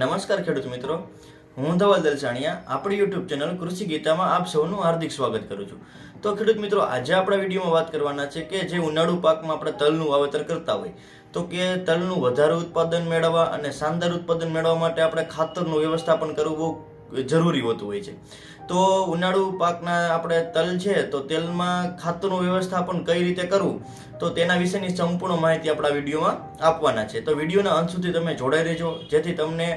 નમસ્કાર ખેડૂત મિત્રો. હું ધવલ દલસાણિયા, આપણી યુટ્યુબ ચેનલ કૃષિ ગીતામાં આપ સૌનું હાર્દિક સ્વાગત કરું છું. તો ખેડૂત મિત્રો, આજે આપણા વિડીયોમાં વાત કરવાના છે કે જે ઉનાળુ પાકમાં આપણે તલનું વાવેતર કરતા હોય, તો કે તલનું વધારે ઉત્પાદન મેળવવા અને શાનદાર ઉત્પાદન મેળવવા માટે આપણે ખાતરનું વ્યવસ્થાપન કરવું બહુ જરૂરી હોતું હોય છે. તો ઉનાળુ પાકના આપણે તલ છે, તો તેલમાં ખાતરનું વ્યવસ્થાપન કઈ રીતે કરવું? તો તેના વિશેની સંપૂર્ણ માહિતી આપણા વિડીયોમાં આપવાના છે. તો વિડીયોના અંત સુધી તમે જોડાઈ રહેજો. જેથી તમને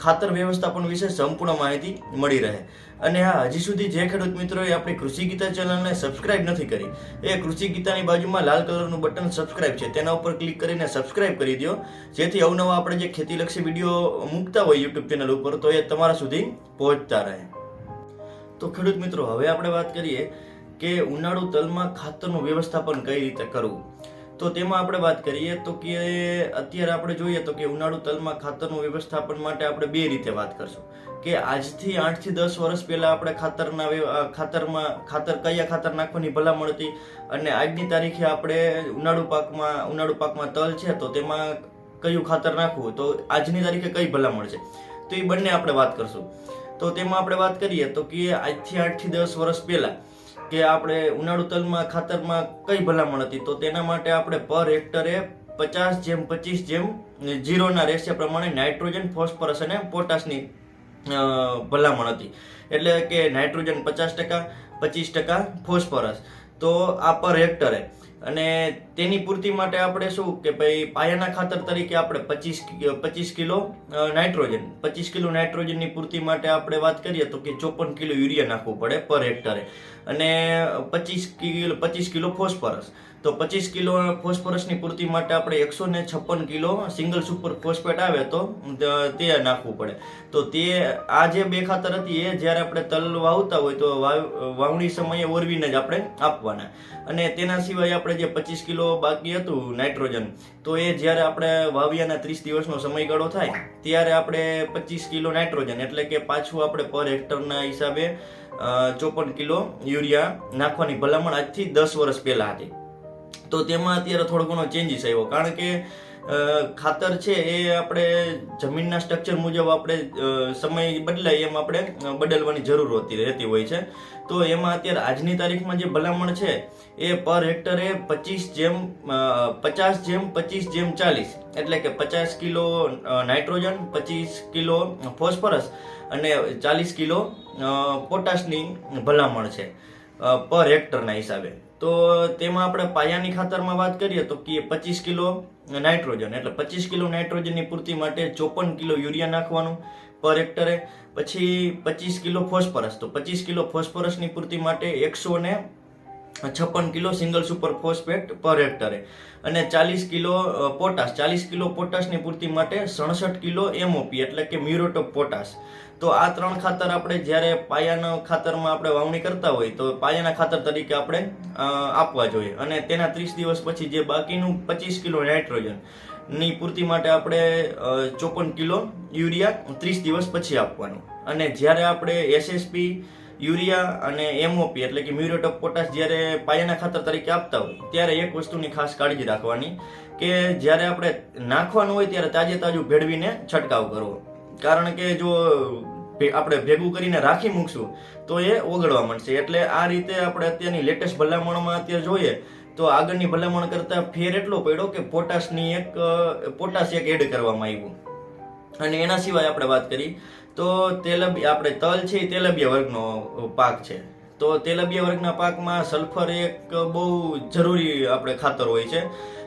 ખાતર વ્યવસ્થાપન વિશે સંપૂર્ણ માહિતી મળી રહે. અને હા, હજી સુધી જે ખેડૂત મિત્રોએ આપણી કૃષિ ગીતા ચેનલને સબસ્ક્રાઇબ નથી કરી, એ કૃષિ ગીતાની બાજુમાં લાલ કલરનું બટન સબસ્ક્રાઇબ છે, તેના ઉપર ક્લિક કરીને સબસ્ક્રાઇબ કરી દો જેથી અવનવા આપણે જે ખેતીલક્ષી વીડિયો મૂકતા હોય યુટ્યુબ ચેનલ ઉપર, તો એ તમારા સુધી પહોંચતા રહે. તો ખેડૂત મિત્રો, હવે આપણે વાત કરીએ કે ઉનાળુ તલમાં ખાતરનું વ્યવસ્થાપન કઈ રીતે કરવું? તો તેમાં આપણે વાત કરીએ તો કે અત્યારે આપણે જોઈએ તો કે ઉનાળુ તલમાં ખાતરનું વ્યવસ્થાપન માટે આપણે બે રીતે વાત કરશું. કે આજથી આઠથી દસ વર્ષ પહેલા આપણે ખાતરના ખાતરમાં, ખાતર, કયા ખાતર નાખવાની ભલામણ હતી અને આજની તારીખે આપણે ઉનાળુ પાકમાં ઉનાળુ પાકમાં તલ છે તો તેમાં કયું ખાતર નાખવું તો આજની તારીખે કઈ ભલામણ છે? તો એ બંને આપણે વાત કરશું. તો તેમાં આપણે વાત કરીએ તો કે આજથી આઠથી દસ વર્ષ પહેલા કે આપણે ઉનાળુ તલમાં, ખાતરમાં કઈ ભલામણ હતી? તો તેના માટે આપણે પર હેક્ટરે પચાસ જેમ, પચીસ જેમ જીરોના રેશિયા પ્રમાણે નાઇટ્રોજન, ફોસ્ફરસ અને પોટાશની ભલામણ હતી. એટલે કે નાઇટ્રોજન પચાસ ટકા, પચીસ ટકા ફોસ્ફરસ. તો આ પર હેક્ટરે. અને તેની પૂર્તિ માટે આપણે શું કે ભાઈ પાયાના ખાતર તરીકે આપણે પચીસ પચીસ કિલો નાઇટ્રોજન. પચીસ કિલો નાઇટ્રોજનની પૂર્તિ માટે આપણે વાત કરીએ તો કે ચોપન કિલો યુરિયા નાખવું પડે પર હેક્ટરે. અને પચીસ કિલો પચીસ કિલો ફોસ્ફરસ. તો પચીસ કિલો ફોસ્ફરસની પૂર્તિ માટે આપણે એકસો ને છપ્પન કિલો સિંગલ સુપર ફોસ્ફેટ આવે તો તે નાખવું પડે. તો તે, આ જે બે ખાતર હતી એ જ્યારે આપણે તલ વાવતા હોય તો વાવ- વાવણી સમયે ઓરવીને જ આપણે આપવાના. અને તેના સિવાય આપણે જે પચીસ કિલો બાકી હતું નાઇટ્રોજન. તો એ જ્યારે આપણે વાવ્યાના ત્રીસ દિવસનો સમયગાળો થાય, ત્યારે આપણે પચીસ કિલો નાઇટ્રોજન, એટલે કે પાછું આપણે પર હેક્ટરના હિસાબે ચોપન કિલો યુરિયા નાખવાની ભલામણ આજથી દસ વર્ષ પહેલા હતી. તો તેમાં અત્યારે થોડો ઘણો ચેન્જીસ આવ્યો, કારણ કે ખાતર છે એ આપણે જમીનના સ્ટ્રક્ચર મુજબ આપણે સમય બદલાય એમ આપણે બદલવાની જરૂર હોતી રહેતી હોય છે. તો એમાં અત્યારે આજની તારીખમાં જે ભલામણ છે એ પર હેક્ટરે પચીસ જેમ પચાસ જેમ, પચીસ જેમ ચાલીસ, એટલે કે પચાસ કિલો નાઇટ્રોજન, પચીસ કિલો ફોસ્ફરસ અને ચાલીસ કિલો પોટાશની ભલામણ છે પર હેક્ટરના હિસાબે. તો તેમાં આપણે પાયાની ખાતરમાં વાત કરીએ તો કે પચીસ કિલો નાઇટ્રોજન, એટલે પચીસ કિલો નાઇટ્રોજનની પૂર્તિ માટે ચોપન કિલો યુરિયા નાખવાનું પર હેક્ટરે. પછી પચીસ કિલો ફોસ્ફરસ, તો પચીસ કિલો ફોસ્ફરસની પૂર્તિ માટે એકસો ને છપ્પન કિલો સિંગલ સુપર ફોસ્ફેટ પર હેક્ટરે. અને ચાલીસ કિલો પોટાશ. ચાલીસ કિલો પોટાશની પૂર્તિ માટે સડસઠ કિલો એમઓપી એટલે કે મ્યુરેટ ઓફ પોટાશ. તો આ ત્રણ ખાતર આપણે જ્યારે પાયાના ખાતરમાં આપણે વાવણી કરતા હોય, તો પાયાના ખાતર તરીકે આપણે આપવા જોઈએ. અને તેના ત્રીસ દિવસ પછી જે બાકીનું પચીસ કિલો નાઇટ્રોજન, ની પૂર્તિ માટે આપણે ચોપન કિલો યુરિયા ત્રીસ દિવસ પછી આપવાનું. અને જ્યારે આપણે એસએસપી યુરિયા અને એમઓપી એટલે કે મ્યુરેટ ઓફ પોટાશ જ્યારે પાયાના ખાતર તરીકે આપતા હોય, ત્યારે એક વસ્તુની ખાસ કાળજી રાખવાની કે જ્યારે આપણે નાખવાનું હોય ત્યારે તાજે તાજું ભેળવીને છંટકાવ કરવો. કારણ કે જો આપણે ભેગું કરીને રાખી મૂકશું, તો એ ઓગળવા માંડશે. એટલે આ રીતે આપણે અત્યારની લેટેસ્ટ ભલામણમાં અત્યારે જોઈએ, તો આગળની ભલામણ કરતાં ફેર એટલો પડ્યો કે પોટાશની એક પોટાશ એક એડ કરવામાં આવ્યું. અને એના સિવાય આપણે વાત કરી, તો તેલબિયા આપણે તલ છે એ તેલબિયા વર્ગનો પાક છે. તો તેલબિયા વર્ગના પાકમાં સલ્ફર એક બહુ જરૂરી આપણે ખાતર હોય છે.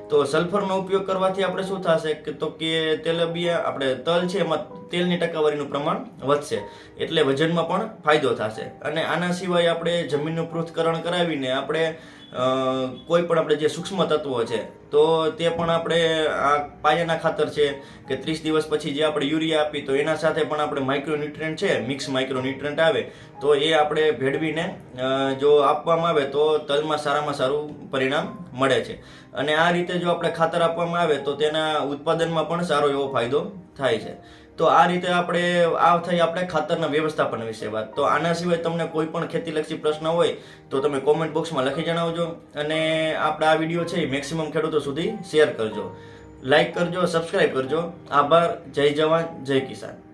તો સલ્ફરનો ઉપયોગ કરવાથી આપણે શું થશે કે તો કે તેલબિયા, આપણે તલ છે એમાં તેલની ટકાવારીનું પ્રમાણ વધશે, એટલે વજનમાં પણ ફાયદો થશે. અને આના સિવાય આપણે જમીનનું પૃથ્થકરણ કરાવીને આપણે કોઈ પણ આપણે જે સૂક્ષ્મ તત્વો છે, તો તે પણ આપણે આ પાયાના ખાતર છે કે ત્રીસ દિવસ પછી જે આપણે યુરિયા આપી, તો એના સાથે પણ આપણે માઇક્રોન્યુટ્રન્ટ છે મિક્સ માઇક્રોન્યુટ્રન્ટ આવે, તો એ આપણે ભેળવીને જો આપવામાં આવે તો તલમાં સારામાં સારું પરિણામ મળે છે. અને આ રીતે જો આપણે ખાતર આપવામાં આવે તો તેના ઉત્પાદનમાં પણ સારો એવો ફાયદો થાય છે. તો આ રીતે આપણે, આ થઈ આપણે ખાતરના વ્યવસ્થાપન વિશે વાત. તો આના સિવાય તમને કોઈ પણ ખેતીલક્ષી પ્રશ્ન હોય, તો તમે કોમેન્ટ બોક્સમાં લખી જણાવજો. અને આપણા આ વીડિયો છે એ મેક્સિમમ ખેડૂતો સુધી શેર કરજો. લાઈક કરજો સબસ્ક્રાઈબ કરજો. આભાર, જય જવાન, જય કિસાન.